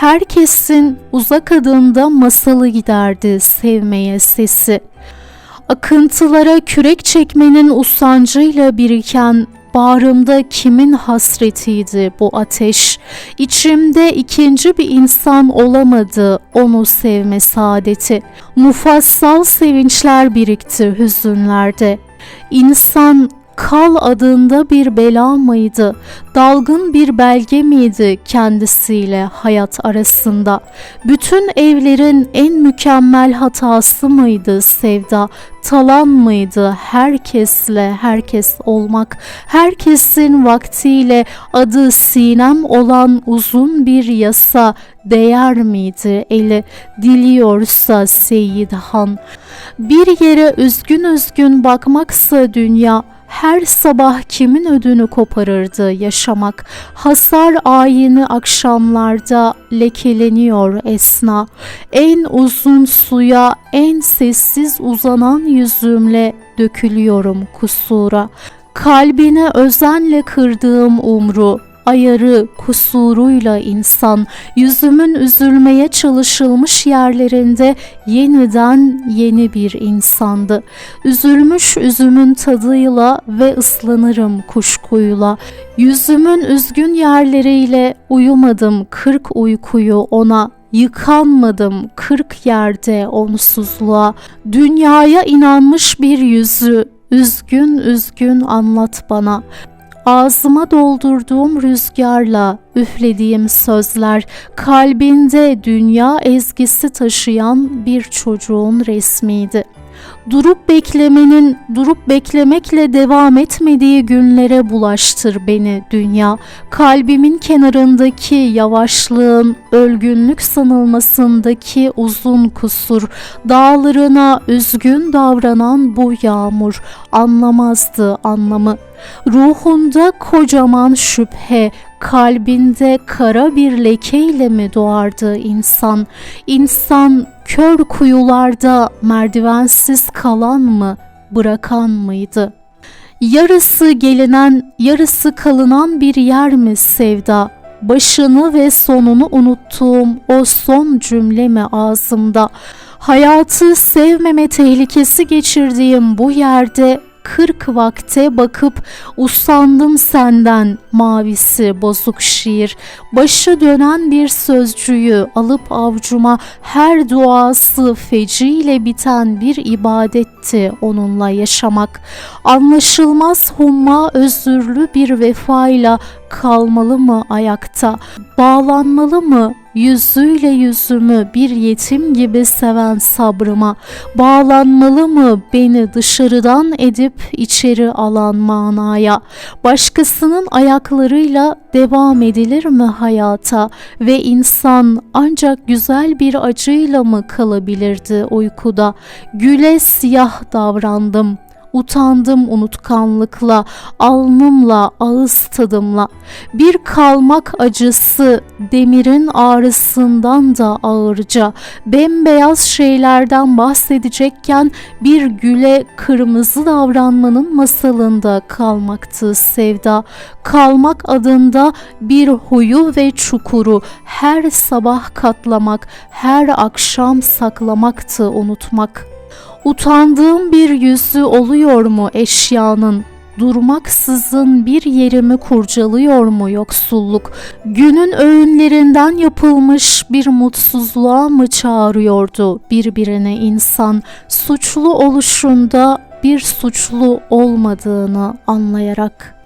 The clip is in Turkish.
Herkesin uzak adında masalı giderdi sevmeye sesi. Akıntılara kürek çekmenin usancıyla biriken bağrımda kimin hasretiydi bu ateş? İçimde ikinci bir insan olamadı onu sevme saadeti. Mufassal sevinçler birikti hüzünlerde. İnsan Kal adında bir bela mıydı? Dalgın bir belge miydi kendisiyle hayat arasında? Bütün evlerin en mükemmel hatası mıydı sevda? Talan mıydı herkesle herkes olmak? Herkesin vaktiyle adı sinem olan uzun bir yasa değer miydi eli diliyorsa Seyyid Han? Bir yere üzgün üzgün bakmaksa dünya her sabah kimin ödünü koparırdı yaşamak? Hasar ayini akşamlarda lekeleniyor esna. En uzun suya en sessiz uzanan yüzümle dökülüyorum kusura. Kalbine özenle kırdığım umru ayarı, kusuruyla insan, yüzümün üzülmeye çalışılmış yerlerinde yeniden yeni bir insandı. Üzülmüş üzümün tadıyla ve ıslanırım kuşkuyla. Yüzümün üzgün yerleriyle uyumadım kırk uykuyu ona Yıkanmadım kırk yerde onsuzluğa, dünyaya inanmış bir yüzü, üzgün üzgün anlat bana. Ağzıma doldurduğum rüzgarla üflediğim sözler kalbinde dünya ezgisi taşıyan bir çocuğun resmiydi. Durup beklemenin, durup beklemekle devam etmediği günlere bulaştır beni dünya. Kalbimin kenarındaki yavaşlığın, ölgünlük sanılmasındaki uzun kusur, dağlarına üzgün davranan bu yağmur anlamazdı anlamı. Ruhunda kocaman şüphe, kalbinde kara bir lekeyle mi doğardı insan? İnsan kör kuyularda merdivensiz kalan mı, bırakan mıydı? Yarısı gelinen, yarısı kalınan bir yer mi sevda? Başını ve sonunu unuttuğum o son cümle mi ağzımda? Hayatı sevmeme tehlikesi geçirdiğim bu yerde kırk vakte bakıp usandım senden mavisi bozuk şiir. Başı dönen bir sözcüğü alıp avcuma her duası feciyle biten bir ibadetti onunla yaşamak. Anlaşılmaz humma özürlü bir vefayla kalmalı mı ayakta? Bağlanmalı mı yüzüyle yüzümü bir yetim gibi seven sabrıma? Bağlanmalı mı beni dışarıdan edip içeri alan manaya? Başkasının ayaklarıyla devam edilir mi hayata ve insan ancak güzel bir acıyla mı kalabilirdi uykuda? Güle siyah davrandım Utandım unutkanlıkla, alnımla, ağız tadımla. Bir kalmak acısı demirin ağrısından da ağırca. Bembeyaz şeylerden bahsedecekken bir güle kırmızı davranmanın masalında kalmaktı sevda. Kalmak adında bir huyu ve çukuru her sabah katlamak, her akşam saklamaktı unutmak.'' Utandığım bir yüzü oluyor mu eşyanın? Durmaksızın bir yerimi kurcalıyor mu yoksulluk? Günün öğünlerinden yapılmış bir mutsuzluğa mı çağırıyordu birbirine insan? Suçlu oluşunda bir suçlu olmadığını anlayarak.''